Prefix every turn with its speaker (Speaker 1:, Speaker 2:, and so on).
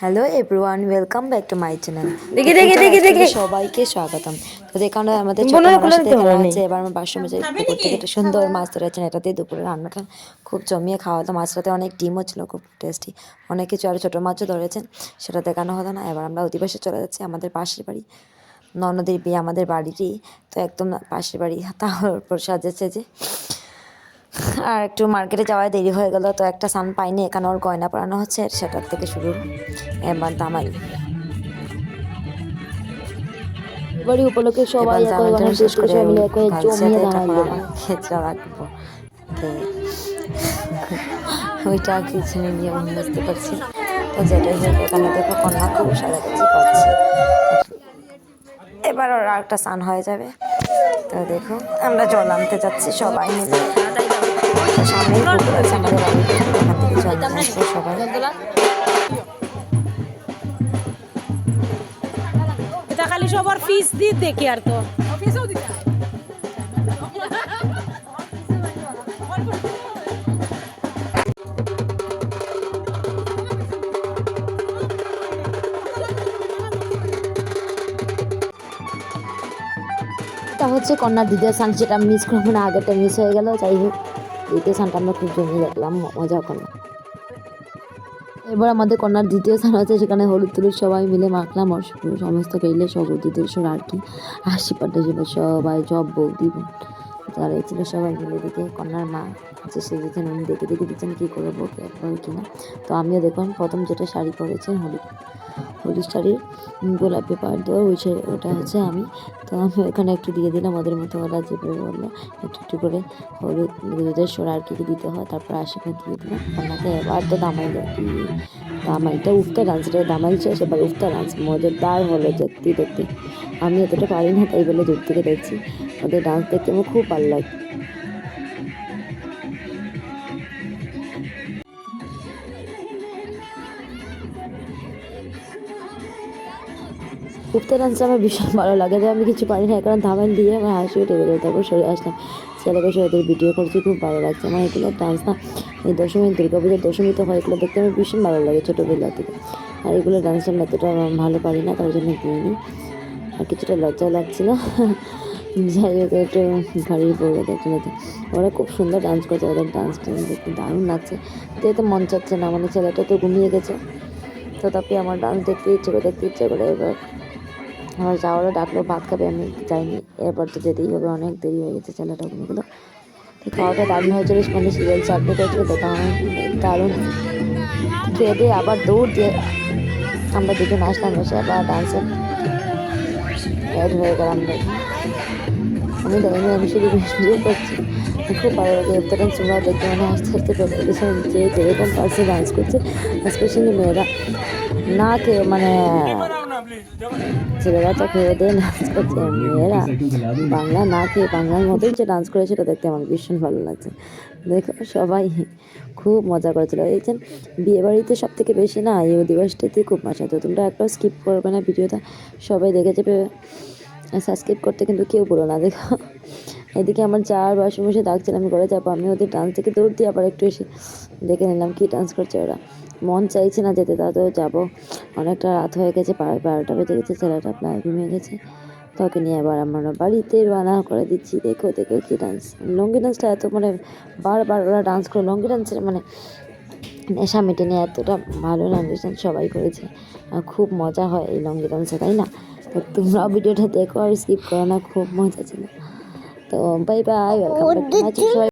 Speaker 1: Hello everyone welcome back to my channel
Speaker 2: দেখি, দেখি, দেখি, দেখি।
Speaker 1: সবাইকে স্বাগতম। তো যেখানে আমাদের ছোট হচ্ছে এবার আমার বাসন মেজে পুকুর থেকে একটা সুন্দর মাছ ধরেছেন এটাতে দুপুরে রান্নাটা খুব জমিয়ে খাওয়া হতো মাছটাতে অনেক ডিমও ছিল খুব টেস্টি অনেক কিছু আরও ছোটো মাছও ধরেছেন সেটা দেখানো হতো না। এবার আমরা অধিবাসে চলে যাচ্ছি আমাদের পাশের বাড়ি। ননদের বিয়ে আমাদের বাড়িরই তো একদম পাশের বাড়ি তার উপর সাজেছে যে আর একটু মার্কেটে যাওয়ায় দেরি হয়ে গেল তো একটা সান পাইনি এখানে ওর গয়না পরানো হচ্ছে সেটার থেকে শুরু। এবার দামাই
Speaker 2: বাড়ি উপলক্ষে সবাই
Speaker 1: শেষ করে
Speaker 2: মিলে জমিয়ে
Speaker 1: রাখব। ওইটা কিছু নিয়ে আমি বুঝতে পারছি। তো যেটাই হোক এখানে দেখো কন্যা খুব সাজাকাছি পাচ্ছে এবার ওর একটা স্নান হয়ে যাবে। তো দেখো আমরা জল আনতে যাচ্ছি সবাই মিলে।
Speaker 3: এটা খালি সবার ফিস দিয়ে দেখি আর তো
Speaker 2: হচ্ছে কন্যার দ্বিতীয় স্থান যেটা মিস করব না আগেটা মিস হয়ে গেল, যাই হোক। দ্বিতীয় স্থানটা আমরা খুব জমিয়ে দেখলাম মজা করলাম এবার আমাদের কন্যার দ্বিতীয় স্থান আছে, সেখানে হলুদ তুলুদ সবাই মিলে মাখলাম সমস্ত কেইলে সব সব আর কি। হাসি পাটে ছিল সবাই, সব বৌদি যারা ছিল সবাই মিলে দেখে কন্যার মা যে সেজেছেন উনি দেখে দেখে দিচ্ছেন কী করব একবার কিনা তো আমিও দেখুন প্রথম যেটা শাড়ি পরেছেন হলুদ। হলুদ শাড়ির গোলাপি পাড় দেওয়া ওই ওটা হচ্ছে আমি। তো আমি ওখানে একটু দিয়ে দিলাম, ওদের মতো ওরা যেভাবে বলল, একটু একটু করে হলুদ দুধের সোড়া আর কি দিতে হয়, তারপর আশেপাশে দিয়ে দিলাম। কন্যাকে এবার তো দামাই দামাইটা উফতা ডান্স এটা দামাই শেষ, এবার উফতা ডান্স, মজাদার হলো সত্যি দেখতে আমি এতটা পারি না তাই বলে দূর থেকে দেখছি। ওদের ডান্স দেখতে আমার খুব ভালো লাগে। উঠতে ডান্সটা আমার ভীষণ ভালো লাগে যে আমি কিছু পারি না কারণ ধামাইল দিয়ে আমার হাসি উঠে গেলো, তারপর সরে আসলাম। ছেলেকে সরে ভিডিও করছি, খুব ভালো লাগছে, আমার এগুলো ডান্স না, এই দশমী দুর্গা পুজোর দশমীতে হয় এগুলো দেখতে আমার ভীষণ ভালো লাগে ছোটোবেলা থেকে। আর এগুলো ডান্সটা আমি এতটা ভালো পারি না, তার জন্য দিইনি আর কিছুটা লজ্জা লাগছিল। যাই হোক, একটু বাড়ির বউরা দেখতে তো ওরা খুব সুন্দর ডান্স করছে, ওদের ডান্সটা দেখতে দারুণ লাগছে। তো যেহেতু মন চাচ্ছে না মানে ছেলেটা তো ঘুমিয়ে গেছে। তথাপি আমার ডান্স দেখতে ইচ্ছে করে, দেখতে ইচ্ছে করে, এবার আমার যাওয়ারও ডাকলো, ভাত খাবে, আমি যাইনি। এরপর তো যেতেই হবে, অনেক দেরি হয়ে গেছে, ছেলেটা ঘুমিয়ে তো খাওয়াটা দারুণ হয়েছিল মানে সিরিয়াল চাটনি করেছিল দেখা আমার দারুণ। খেয়ে দিয়ে আবার দৌড় দিয়ে আমরা দুজন আসলাম, এসে আবার ডান্সে অ্যাড হয়ে গেলাম। আমি দেখিনি আমি শুধু ভিডিও করছি। খুব ভালো লাগে ডান্স তোমরা দেখতে মানে আস্তে আস্তে প্রোগ্রেশন যে যেরকম পার্সে ডান্স করছে স্পেশালি মেয়েরা। না কে মানে ছেলেরা তো খেয়ে দিয়ে নাচ করছে, মেয়েরা। বাংলা না খেয়ে বাংলার মতোই যে ডান্স করে, সেটা দেখতে আমার ভীষণ ভালো লাগছে। দেখো সবাই খুব মজা করেছিল। এই যে বিয়ে বাড়িতে সব থেকে বেশি না, এই দিবসটাতে খুব মজা। তো তোমরা একটাও স্কিপ করবে না ভিডিওটা। সবাই দেখে যাবে। সাবস্ক্রাইব করতে কিন্তু কেউ বলো না, দেখো। এদিকে আমার চার বাসন বসে ডাকছিল আমি ঘরে যাব। আমি ওদের ডান্স থেকে দৌড় দিয়ে আবার একটু এসে দেখে নিলাম কী ডান্স করছে ওরা। মন চাইছে না যেতে তাতেও যাব। অনেকটা রাত হয়ে গেছে বারোটা বেজে গেছে, ছেলেটা প্রায় ঘুমিয়ে গেছে। তাকে নিয়ে আবার আমরা বাড়িতে রান্না করে দিচ্ছি। দেখো দেখো কী ডান্স লঙ্গি ডান্সটা এত মানে বারবার ওরা ডান্স করে, লঙ্গি ডান্সের মানে নেশা মেটে নিয়ে এতটা ভালো লঙ্গি ডান্স সবাই করেছে। আর খুব মজা হয় এই লঙ্গি ডান্সে তাই না? তো তোমরাও ভিডিওটা দেখো আর স্কিপ করো না, খুব মজা ছিল। তো bye bye welcome back to my channel